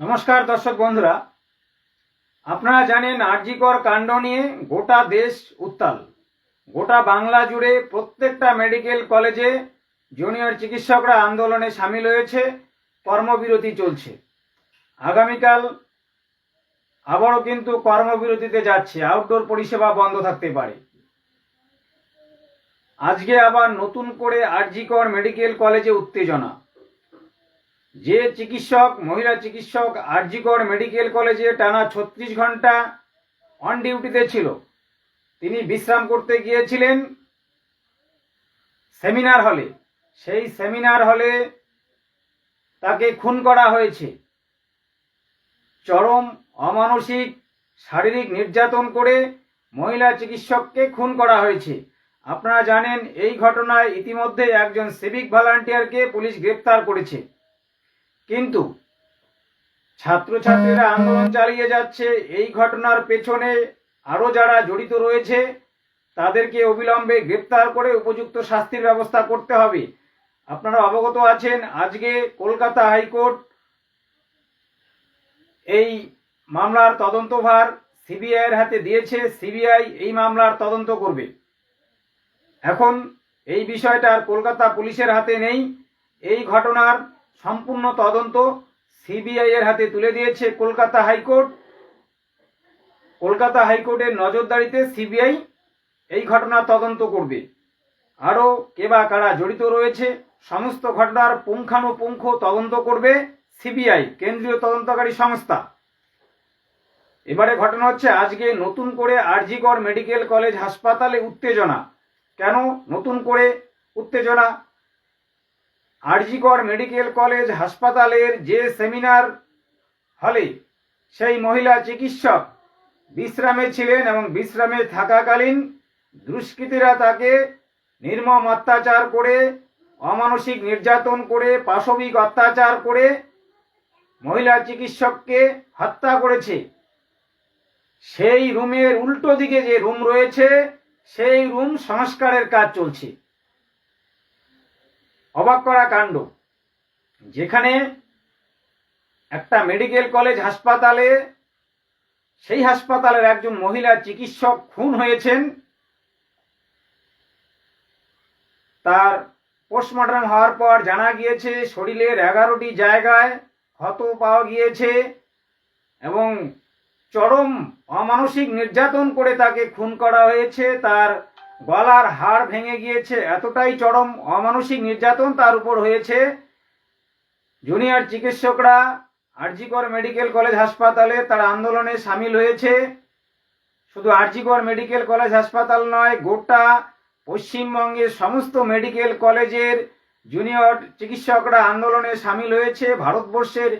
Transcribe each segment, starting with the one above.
নমস্কার দর্শক বন্ধুরা। আপনারা জানেন আরজিকর কাণ্ড নিয়ে গোটা দেশ উত্তাল। গোটা বাংলা জুড়ে প্রত্যেকটা মেডিকেল কলেজে জুনিয়র চিকিৎসকরা আন্দোলনে সামিল হয়েছে, কর্মবিরতি চলছে। আগামীকাল আবারও কিন্তু কর্মবিরতিতে যাচ্ছে আউটডোর পরিষেবা বন্ধ থাকতে পারে। আজকে আবার নতুন করে আরজিকর মেডিকেল কলেজে উত্তেজনা। যে চিকিৎসক, মহিলা চিকিৎসক, আরজিকর মেডিকেল কলেজে টানা ছত্রিশ ঘণ্টা অন ডিউটিতে ছিল। তিনি বিশ্রাম করতে গিয়েছিলেন সেমিনার হলে সেই সেমিনার হলে তাকে খুন করা হয়েছে। চরম অমানসিক, শারীরিক নির্যাতন করে মহিলা চিকিৎসককে খুন করা হয়েছে। আপনারা জানেন, এই ঘটনায় ইতিমধ্যে একজন সিভিক ভলান্টিয়ারকে পুলিশ গ্রেপ্তার করেছে। কিন্তু ছাত্রছাত্রীরা আন্দোলন চালিয়ে যাচ্ছে, এই ঘটনার পেছনে আরও যারা জড়িত রয়েছে, তাদেরকে অবিলম্বে গ্রেপ্তার করে উপযুক্ত শাস্তির ব্যবস্থা করতে হবে। আপনারা অবগত আছেন, আজকে কলকাতা হাইকোর্ট এই মামলার তদন্তভার সিবিআইয়ের হাতে দিয়েছে, সিবিআই এই মামলার তদন্ত করবে। এখন এই বিষয়টা আর কলকাতা পুলিশের হাতে নেই। এই ঘটনার সম্পূর্ণ তদন্ত সিবিআই এর হাতে তুলে দিয়েছে কলকাতা হাইকোর্ট। কলকাতা হাইকোর্টের নজরদারিতে সিবিআই এই ঘটনার তদন্ত করবে। আরও কে বা কারা জড়িত রয়েছে, সমস্ত ঘটনার পুঙ্খানুপুঙ্খ তদন্ত করবে সিবিআই, কেন্দ্রীয় তদন্তকারী সংস্থা। এবারে ঘটনা হচ্ছে, আজকে নতুন করে আরজিকর মেডিকেল কলেজ হাসপাতালে উত্তেজনা। কেন নতুন করে উত্তেজনা? আরজিকর মেডিকেল কলেজ হাসপাতালের যে সেমিনার হলে সেই মহিলা চিকিৎসক বিশ্রামে ছিলেন এবং বিশ্রামে থাকাকালীন দুষ্কৃতীরা তাকে নির্মম অত্যাচার করে, অমানসিক নির্যাতন করে, পাশবিক অত্যাচার করে মহিলা চিকিৎসককে হত্যা করেছে। সেই রুমের উল্টো দিকে যে রুম রয়েছে, সেই রুম সংস্কারের কাজ চলছে। অবাক করা কাণ্ড। যেখানে একটা মেডিকেল কলেজ হাসপাতালে, সেই হাসপাতালের একজন মহিলা চিকিৎসক খুন হয়েছেন। তার পোস্টমর্টম হওয়ার পর জানা গিয়েছে, শরীরের এগারোটি জায়গায় ক্ষত পাওয়া গিয়েছে এবং চরম অমানসিক নির্যাতন করে তাকে খুন করা হয়েছে। তার গলার হাড় ভেঙে গিয়েছে। এতটাই চরম অমানসিক নির্যাতন তার উপর হয়েছে। জুনিয়র চিকিৎসকরা আরজিকর মেডিকেল কলেজ হাসপাতালে তার আন্দোলনে সামিল হয়েছে। শুধু আরজিকর মেডিকেল কলেজ হাসপাতাল নয়, গোটা পশ্চিমবঙ্গের সমস্ত মেডিকেল কলেজের জুনিয়র চিকিৎসকরা আন্দোলনে সামিল হয়েছে। ভারতবর্ষের,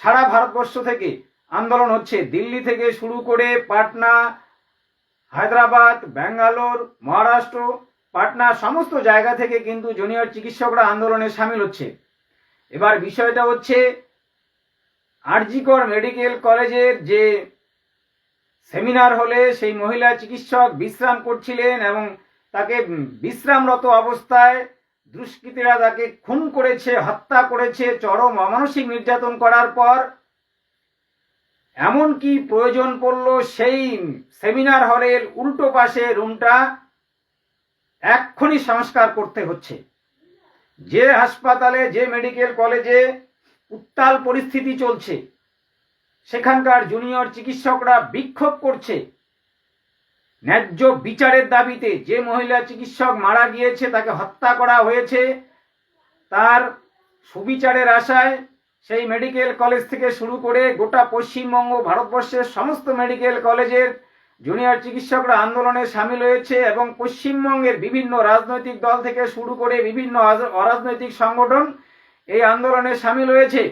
সারা ভারতবর্ষ থেকে আন্দোলন হচ্ছে। দিল্লি থেকে শুরু করে পাটনা হায়দ্রাবাদ, ব্যাঙ্গালোর, মহারাষ্ট্র, পাটনা সমস্ত জায়গা থেকে কিন্তু জুনিয়র চিকিৎসকরা আন্দোলনে সামিল হচ্ছে। এবার বিষয়টা হচ্ছে, আরজিকর মেডিকেল কলেজের যে সেমিনার হলে সেই মহিলা চিকিৎসক বিশ্রাম করছিলেন এবং তাকে বিশ্রামরত অবস্থায় দুষ্কৃতীরা তাকে খুন করেছে, হত্যা করেছে, চরম অমানসিক নির্যাতন করার পর এমন কি প্রয়োজন পড়ল সেই সেমিনার হলের উল্টো পাশে রুমটা এক্ষুনি সংস্কার করতে হচ্ছে। যে হাসপাতালে, যে মেডিকেল কলেজে উত্তাল পরিস্থিতি চলছে, সেখানকার জুনিয়র চিকিৎসকরা বিক্ষোভ করছে। ন্যায্য বিচারের দাবিতে যে মহিলা চিকিৎসক মারা গিয়েছে, তাকে হত্যা করা হয়েছে, তার সুবিচারের আশায় সেই মেডিকেল কলেজ থেকে শুরু করে গোটা পশ্চিমবঙ্গ, ভারতবর্ষের সমস্ত মেডিকেল কলেজের জুনিয়র চিকিৎসকরা আন্দোলনে সামিল হয়েছে এবং পশ্চিমবঙ্গের বিভিন্ন রাজনৈতিক দল থেকে শুরু করে বিভিন্ন অরাজনৈতিক সংগঠন এই আন্দোলনে সামিল হয়েছে।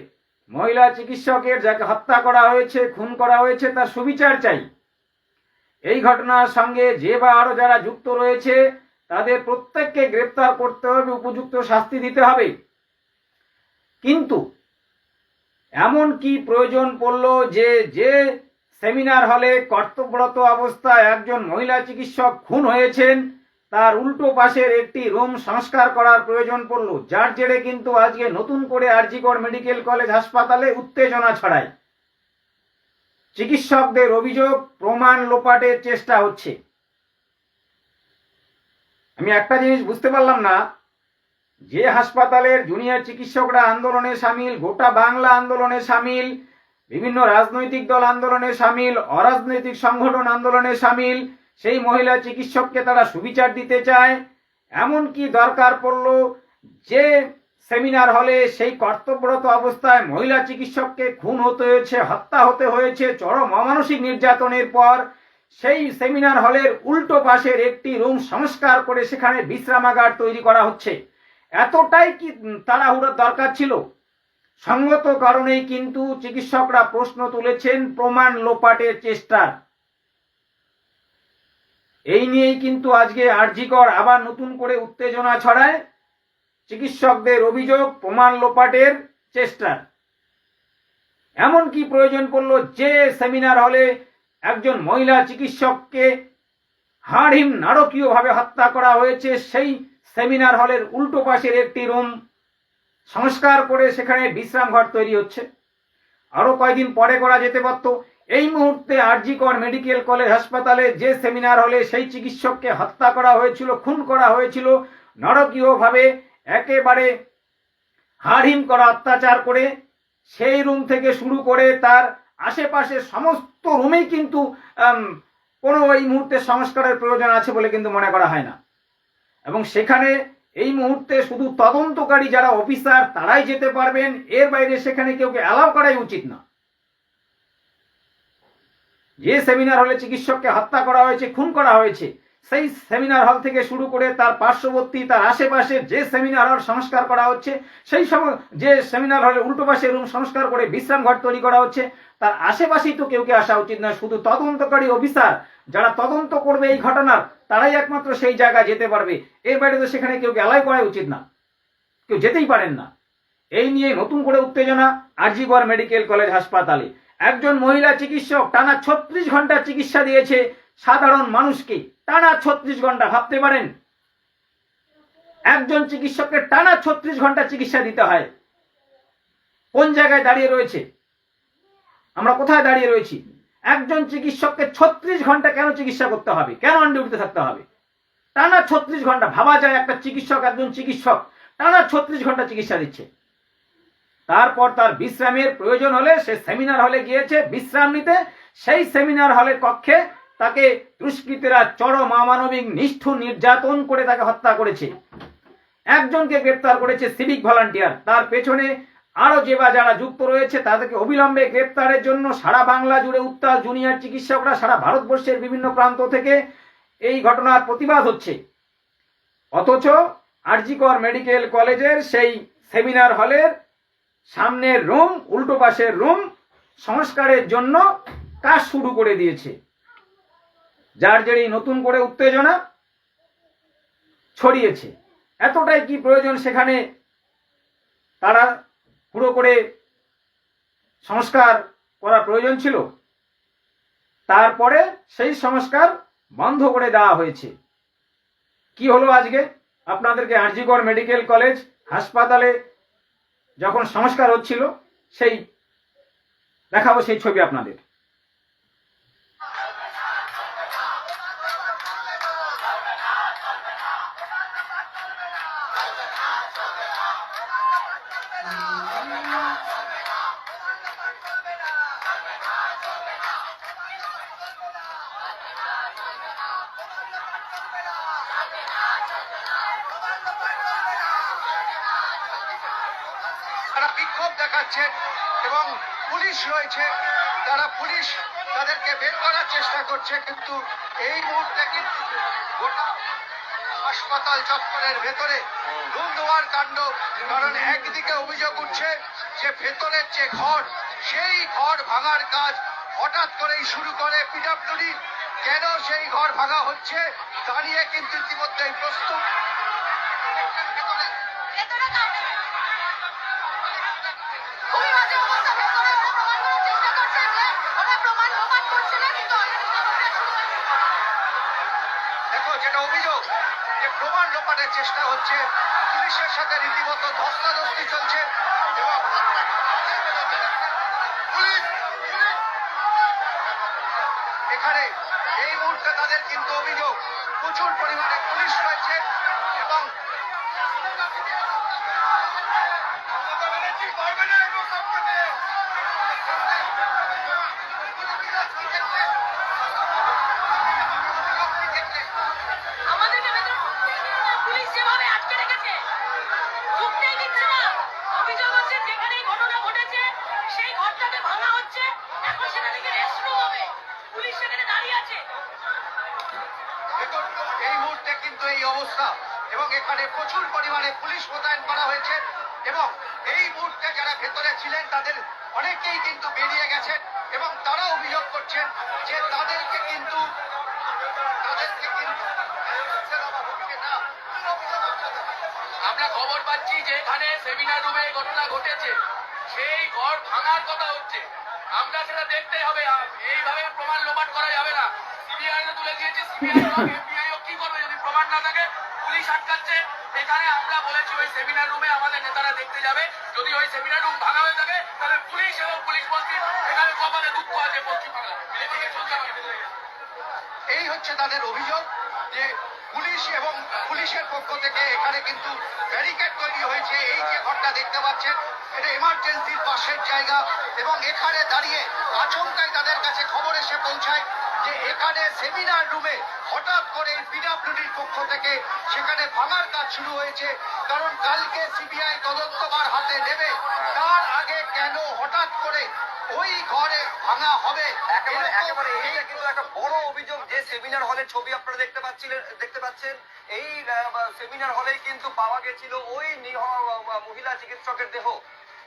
মহিলা চিকিৎসকের যাকে হত্যা করা হয়েছে, খুন করা হয়েছে, তার সুবিচার চাই। এই ঘটনার সঙ্গে যে বা আরও যারা যুক্ত রয়েছে, তাদের প্রত্যেককে গ্রেপ্তার করতে হবে, উপযুক্ত শাস্তি দিতে হবে। কিন্তু এমন কি প্রয়োজন পড়ল যে যে সেমিনার হলে কর্তব্যরত অবস্থায় একজন মহিলা চিকিৎসক খুন হয়েছেন, তার উল্টো পাশের একটি রুম সংস্কার করার প্রয়োজন পড়ল, যার জেরে কিন্তু আজকে নতুন করে আরজিকর মেডিকেল কলেজ হাসপাতালে উত্তেজনা ছড়ায়। চিকিৎসকদের অভিযোগ, প্রমাণ লোপাটের চেষ্টা হচ্ছে। আমি একটা জিনিস বুঝতে পারলাম না যে হাসপাতালের জুনিয়র চিকিৎসকরা আন্দোলনে সামিল, গোটা বাংলা আন্দোলনে সামিল, বিভিন্ন রাজনৈতিক দল আন্দোলনে সামিল, অরাজনৈতিক সংগঠন আন্দোলনে সামিল, সেই মহিলা চিকিৎসককে তারা সুবিচার দিতে চায়। এমন কি দরকার পড়ল যে সেমিনার হলে সেই কর্তব্যরত অবস্থায় মহিলা চিকিৎসককে খুন হতে হয়েছে, হত্যা হতে হয়েছে, চরম অমানসিক নির্যাতনের পর সেই সেমিনার হলের উল্টো পাশের একটি রুম সংস্কার করে সেখানে বিশ্রামাগার তৈরি করা হচ্ছে। এতটাই কি তাড়াহুড়োর দরকার ছিল? সঙ্গত কারণেই কিন্তু চিকিৎসকরা প্রশ্ন তুলেছেন প্রমাণ লোপাটের চেষ্টার। এই নিয়েই কিন্তু আজকে আরজিকর আবার নতুন করে উত্তেজনা ছড়ায় চিকিৎসকদের অভিযোগ প্রমাণ লোপাটের চেষ্টার। এমন কি প্রয়োজন পড়ল যে সেমিনার হলে একজন মহিলা চিকিৎসককে হাড়হিম নারকীয়ভাবে হত্যা করা হয়েছে সেই সেমিনার হলের উল্টো পাশের একটি রুম সংস্কার করে সেখানে বিশ্রাম ঘর তৈরি হচ্ছে। আরও কয়েকদিন পরে করা যেতে পারত। এই মুহূর্তে আরজিকর মেডিকেল কলেজ হাসপাতালে যে সেমিনার হলে সেই চিকিৎসককে হত্যা করা হয়েছিল, খুন করা হয়েছিল, নরকীয়ভাবে একেবারে হাড়হিম করা অত্যাচার করে সেই রুম থেকে শুরু করে তার আশেপাশে সমস্ত রুমেই কিন্তু কোনো এই মুহূর্তে সংস্কারের প্রয়োজন আছে বলে কিন্তু মনে করা হয় না। এবং সেখানে এই মুহূর্তে শুধু তদন্তকারী যারা অফিসার, তারাই যেতে পারবেন। এর বাইরে সেখানে কেউকে অ্যালাউ করাই উচিত না। যে সেমিনার হলে চিকিৎসককে হত্যা করা হয়েছে, খুন করা হয়েছে সেই সেমিনার হল থেকে শুরু করে তার পার্শ্ববর্তী, তার আশেপাশে যে সেমিনার হল সংস্কার করা হচ্ছে, সেই সময় যে সেমিনার হলে উল্টো পাশে রুম সংস্কার করে বিশ্রাম ঘর তৈরি করা হচ্ছে, তার আশেপাশেই তো কেউ কে আসা উচিত নয়। শুধু তদন্তকারী অফিসার, যারা তদন্ত করবে এই ঘটনার, তারাই একমাত্র সেই জায়গায় যেতে পারবে। এর বাইরে তো সেখানে কেউ অ্যালাই করা উচিত না। কেউ যেতেই পারেন না। এই নিয়ে নতুন করে উত্তেজনা আরজিগড় মেডিকেল কলেজ হাসপাতালে। একজন মহিলা চিকিৎসক টানা ছত্রিশ ঘণ্টা চিকিৎসা দিয়েছে সাধারণ মানুষকে। টানা ছত্রিশ ঘণ্টা, ভাবতে পারেন? একজন চিকিৎসককে টানা ছত্রিশ ঘণ্টা চিকিৎসা দিতে হয়। কোন জায়গায় দাঁড়িয়ে রয়েছে? আমরা কোথায় দাঁড়িয়ে রয়েছি? একজন চিকিৎসককে ছত্রিশ ঘণ্টা কেন চিকিৎসা করতে হবে? কেন আনডিউটিতে থাকতে হবে? টানা ছত্রিশ ঘণ্টা, ভাবা যায় একটা চিকিৎসক, একজন চিকিৎসক টানা ছত্রিশ ঘণ্টা চিকিৎসা দিচ্ছে। তারপর তার বিশ্রামের প্রয়োজন হলে সে সেমিনার হলে গিয়েছে, বিশ্রাম নিতে। সেই সেমিনার হলের কক্ষে তাকে দুষ্কৃতীরা চরম অমানবিক, নিষ্ঠুর নির্যাতন করে তাকে হত্যা করেছে। একজনকে গ্রেপ্তার করেছে সিভিক ভলান্টিয়ার। তার পেছনে আরও যে বা যারা যুক্ত রয়েছে, তাদেরকে অবিলম্বে গ্রেপ্তারের জন্য সারা বাংলা জুড়ে উত্তাল জুনিয়র চিকিৎসকরা, সারা ভারতবর্ষের বিভিন্ন প্রান্ত থেকে এই ঘটনার প্রতিবাদ হচ্ছে। অথচ আরজিকর মেডিকেল কলেজের সেই সেমিনার হলের সামনের রুম, উল্টো পাশের রুম সংস্কারের জন্য কাজ শুরু করে দিয়েছে। যার জেরে নতুন করে উত্তেজনা ছড়িয়েছে। এতটাই কি প্রয়োজন সেখানে তারা পুরো করে সংস্কার করা প্রয়োজন ছিল? তারপরে সেই সংস্কার বন্ধ করে দেওয়া হয়েছে। কি হলো আজকে? আপনাদেরকে আরজিগড় মেডিকেল কলেজ হাসপাতালে যখন সংস্কার হচ্ছিল, সেই দেখাবো সেই ছবি আপনাদের। বিক্ষোভ দেখাচ্ছেন এবং পুলিশ রয়েছে। তারা পুলিশ তাদেরকে বের করার চেষ্টা করছে, কিন্তু এই মুহূর্তে কিন্তু গোটা হাসপাতাল চত্বরের ভেতরে রুম দেওয়ার কাণ্ড, কারণ একদিকে অভিযোগ উঠছে যে ভেতরের যে ঘর, সেই ঘর ভাঙার কাজ হঠাৎ করেই শুরু করে পিডাব্লিউডি কেন সেই ঘর ভাঙা হচ্ছে দাঁড়িয়ে কিন্তু ইতিমধ্যেই প্রস্তুত ভেতরে কাউকে খুবই বাজে অবস্থা ভেতরে ওরা প্রমাণ করার চেষ্টা করছে যে ওরা প্রমাণ লোপাট যে প্রমাণ অভিযোগ লোপাটের চেষ্টা হচ্ছে, পুলিশের সাথে রীতিমতো ধস্তাধস্তি চলছে এবং এখানে এই মুহূর্তে তাদের কিন্তু অভিযোগ প্রচুর পরিমাণে পুলিশ রয়েছে এবং আমাদেরকে ভেতরে ঢুকতেই দিচ্ছে না, পুলিশ যেভাবে আটকে রেখেছে ঢুকতেই দিচ্ছে না অভিযোগ হচ্ছে যেখানে এই ঘটনা ঘটেছে সেই ঘরটাকে ভাঙা হচ্ছে এখন সেটা থেকে রেস্ট হবে পুলিশ সেখানে দাঁড়িয়ে আছে দেখুন, এই মুহূর্তে কিন্তু এই অবস্থা এবং এখানে প্রচুর পরিমাণে পুলিশ মোতায়েন করা হয়েছে এবং এই মুহূর্তে যারা ভেতরে ছিলেন, তাদের অনেকেই কিন্তু বেরিয়ে গেছেন এবং তারা অভিযোগ করছেন যে তাদেরকে কিন্তু। আমরা খবর পাচ্ছি যে এখানে সেমিনার রুমে ঘটনা ঘটেছে। সেই ঘর ভাঙার কথা হচ্ছে। আমরা সেটা দেখতে হবে। এইভাবে প্রমাণ লোপাট করা যাবে না। সিবিআই তুলে দিয়েছে। সিবিআই এফবিআই কি করবে যদি প্রমাণ না থাকে? পুলিশ আটকাচ্ছে এখানে আমরা বলেছি ওই সেমিনার রুমে আমাদের নেতারা দেখতে যাবে। যদি ওই সেমিনার রুম ভাঙা হয়ে থাকে, তাহলে পুলিশ এবং পুলিশ মন্ত্রী এখানে কপালে দুঃখ আছে পশ্চিমবাংলা এই হচ্ছে তাদের অভিযোগ যে পুলিশ এবং পুলিশের পক্ষ থেকে এখানে কিন্তু ব্যারিকেড তৈরি হয়েছে। এই যে ঘরটা দেখতে পাচ্ছেন, এটা এমার্জেন্সির পাশের জায়গা এবং এখানে দাঁড়িয়ে আচমকাই তাদের কাছে খবর এসে পৌঁছায়। যে এখানে সেমিনার রুমে হঠাৎ করে পিডাব্লিউডির পক্ষ থেকে সেখানে ভাঙার কাজ শুরু হয়েছে। কারণ কালকে সিবিআই তদন্তবার হাতে নেবে তার আগে কেন হঠাৎ করে ওই ঘরে ভাঙা হবে? একেবারে একেবারে এই এইটা কিন্তু একটা বড় অভিযোগ যে সেমিনার হলের ছবি আপনারা দেখতে পাচ্ছিলেন দেখতে পাচ্ছেন। এই সেমিনার হলেই কিন্তু পাওয়া গেছিল ওই নিহ- মহিলা চিকিৎসকের দেহ।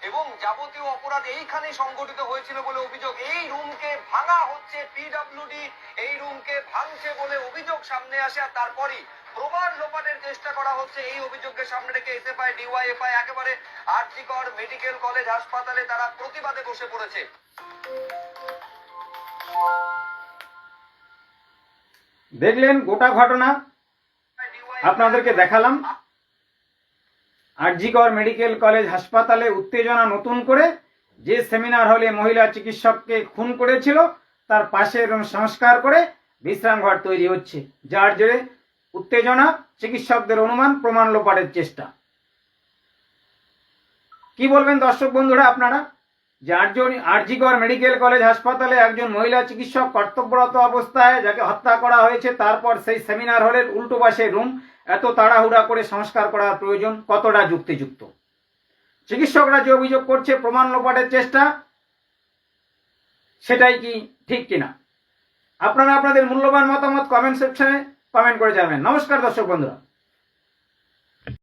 এবং যাবতীয় অপরাধ এইখানেই সংগঠিত হয়েছিল বলে অভিযোগ। এই রুমকে ভাঙা হচ্ছে পিডব্লিউডি এই রুমকে ভাঙছে বলে অভিযোগ সামনে আসে আর তারপরই প্রমাণ লোপাটের চেষ্টা করা হচ্ছে। এই অভিযোগকে সামনে রেখে এসএফআই ডিওয়াইএফআই একেবারে আরজিকর মেডিকেল কলেজ হাসপাতালে তারা প্রতিবাদে বসে পড়েছে। দেখলেন গোটা ঘটনা? আপনাদেরকে দেখালাম। আরজিকর মেডিকেল কলেজ হাসপাতালে উত্তেজনা নতুন করে যে সেমিনার হলে মহিলা চিকিৎসককে খুন করেছিল, তার পাশে এবং সংস্কার করে বিশ্রাম ঘর তৈরি হচ্ছে, যার জেরে উত্তেজনা চিকিৎসকদের অনুমান প্রমাণ লোপাটের চেষ্টা। কি বলবেন দর্শক বন্ধুরা আপনারা? যে আটজন আরজিকর মেডিকেল কলেজ হাসপাতালে একজন মহিলা চিকিৎসক কর্তব্যরত অবস্থায় যাকে হত্যা করা হয়েছে, তারপর সেই সেমিনার হলের উল্টো পাশে রুম, এত তাড়াহুড়া করে সংস্কার করার প্রয়োজন কতটা যুক্তিযুক্ত? চিকিৎসকরা যে অভিযোগ করছে, প্রমাণ লোপাটের চেষ্টা, সেটাই কি ঠিক কিনা? আপনারা আপনাদের মূল্যবান মতামত কমেন্ট সেকশনে কমেন্ট করে যাবেন নমস্কার দর্শক বন্ধুরা।